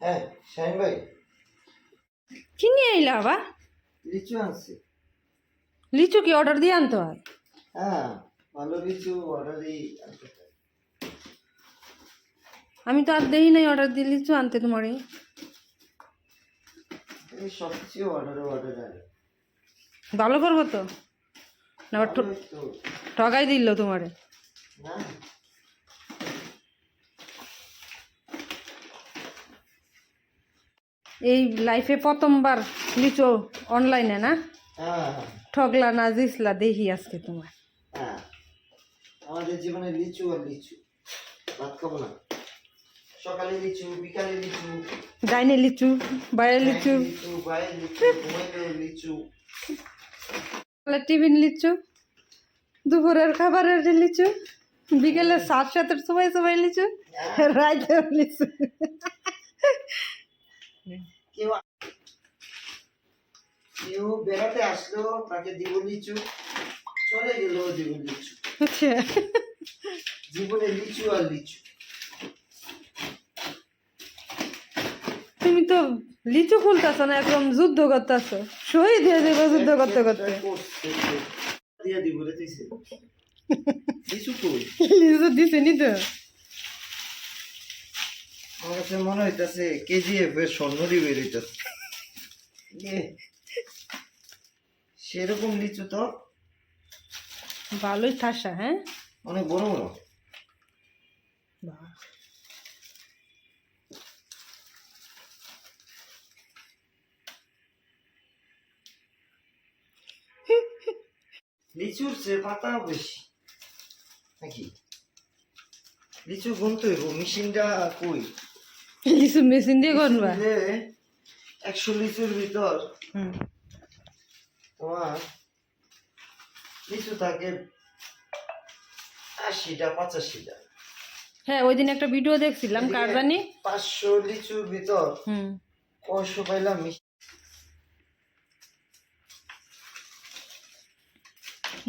হ্যাঁ শাহিন ভাই। কি নিয়ে এলা বাবা লিচু আনছি। লিচু কি অর্ডার দিয়ে আনতে হয়? হ্যাঁ ভালো লিচু অর্ডারই আনতে আমি তো আর দেই নাই অর্ডার দিয়ে লিচু আনতে তোমারে এই। সব কিছু অর্ডারে অর্ডার আনে ভালো করব তো? না আবার ঠগাই দিল তোমারে। না। এই লাইফে প্রথমবার লিচু অনলাইনে না? হ্যাঁ। ঠগলা না জিসলা দেখি আজকে তোমার। হ্যাঁ। আমাদের জীবনে লিচু আর লিচু ভাত খাব না। সকালে লিচু বিকালে লিচু। ডাইনে লিচু বাইরে লিচু। বাইরে লিচু লিচু। সকালে টিফিন লিচু দুপুরের খাবারের লিচু বিকেলে সাত সাতের সময় সময় লিচু রাইতে লিচু। কেউ কেউ বেড়াতে আসলো তাকে দিব লিচু চলে গেল দিব লিচু আচ্ছা। জীবনে লিচু আর লিচু। তুমি তো লিচু খুলতেছ না একদম যুদ্ধ করতেছ। শহীদ হয়ে যাবে যুদ্ধ করতে করতে। দিয়ে দিব রে তুই লিচু কই? লিচু দিছে নি তো। আমার কাছে মনে হইতাছে কেজিএফ এর সেরকম লিচু তো। ভালোই ঠাসা হ্যাঁ? অনেক বড় বড়। লিচুর চেয়ে পাতা বেশি। নাকি? লিচু গুনতে মেশিনটা কই? লিচু মেশিন দিয়ে যে একশো লিচুর ভিতর। তোমার লিচু থাকে আশিটা পঁচাশিটা। হ্যাঁ ওই দিন একটা ভিডিও দেখছিলাম কার জানি? পাঁচশো লিচুর ভিতর। হুম। কয়শো পাইলাম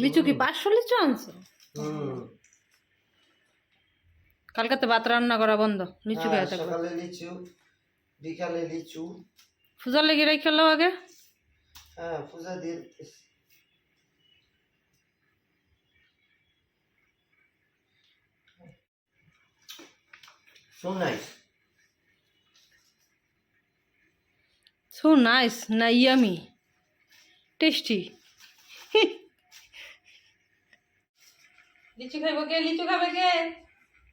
লিচু কি পাঁচশো লিচু আনছো? হুম। কালকাতে ভাত রান্না করা বন্ধ লিচু হ্যাঁ, খেয়ে থাকবে সকালে লিচু বিকালে লিচু। পূজা লেগে রেখেলো আগে? হ্যাঁ পূজা দিয়ে। So nice. সো নাইস না ইয়ামি। টেস্টি। লিচু খাইব কে? লিচু খাবে কে?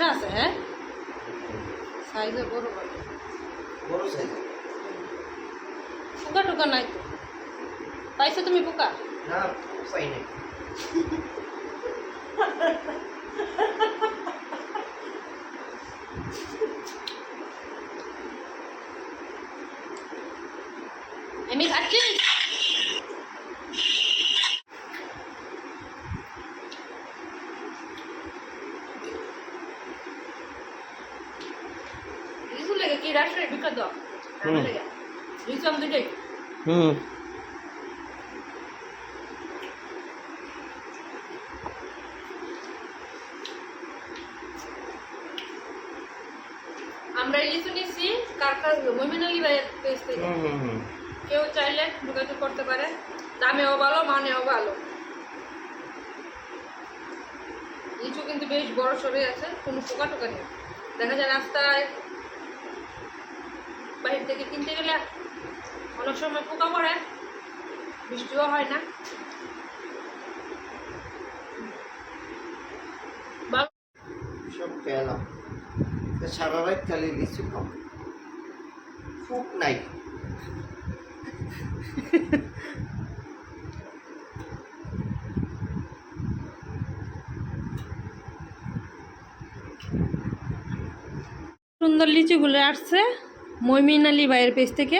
ঠাসা আছে হ্যাঁ? সাইজে বড় বড়। বড় সাইজ পোকা টোকা নাই পাইছো তুমি পোকা? না পাই নাই আমি খাচ্ছি লিচু রাষ্ট্রের বিখ্যাত হুম। আমরা এই লিচু নিচ্ছি কাছ আলী ভাইয়ের পেজ থেকে। কেউ চাইলে যোগাযোগ করতে পারে। দামেও ভালো মানেও ভালো। লিচু কিন্তু বেশ বড় সরে আছে কোনো পোকা টোকা নেই। দেখা যায় রাস্তায় বাইরে থেকে কিনতে গেলে অনেক সময় পোকা পড়ে বৃষ্টিও হয় না। সব পেলাম। তো সারা রাত খালি লিচু ফুক নাই। সুন্দর লিচুগুলো আসছে। মইমিন আলী ভাইয়ের পেজ থেকে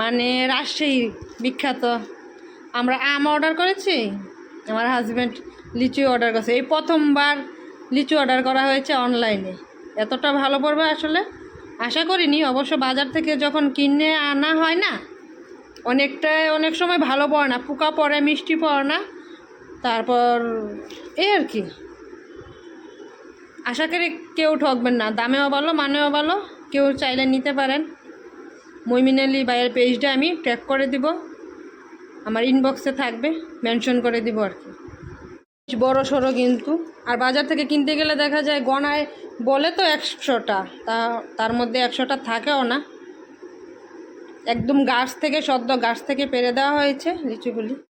মানে রাজশাহী বিখ্যাত। আমরা আম অর্ডার করেছি, আমার হাজব্যান্ড লিচু অর্ডার করেছে। এই প্রথমবার লিচু অর্ডার করা হয়েছে অনলাইনে এতটা ভালো পড়বে আসলে? আশা করিনি, অবশ্য বাজার থেকে যখন কিনে আনা হয় না, অনেকটাই, অনেক সময় ভালো পড়ে না। পোকা পড়ে, মিষ্টি পড়ে না। তারপর এই আর কি। আশা করি কেউ ঠকবেন না। দামেও ভালো, মানেও ভালো। কেউ চাইলে নিতে পারেন। মইমিন আলী ভাইয়ের পেজটা আমি ট্র্যাক করে দিব। আমার ইনবক্সে থাকবে মেনশন করে দিব আর কি। বড় সড়ো কিন্তু। আর বাজার থেকে কিনতে গেলে দেখা যায় গনায় বলে তো একশোটা। তা, তার মধ্যে একশোটা থাকেও না। একদম গাছ থেকে, সদ্য গাছ থেকে পেরে দেওয়া হয়েছে লিচুগুলি।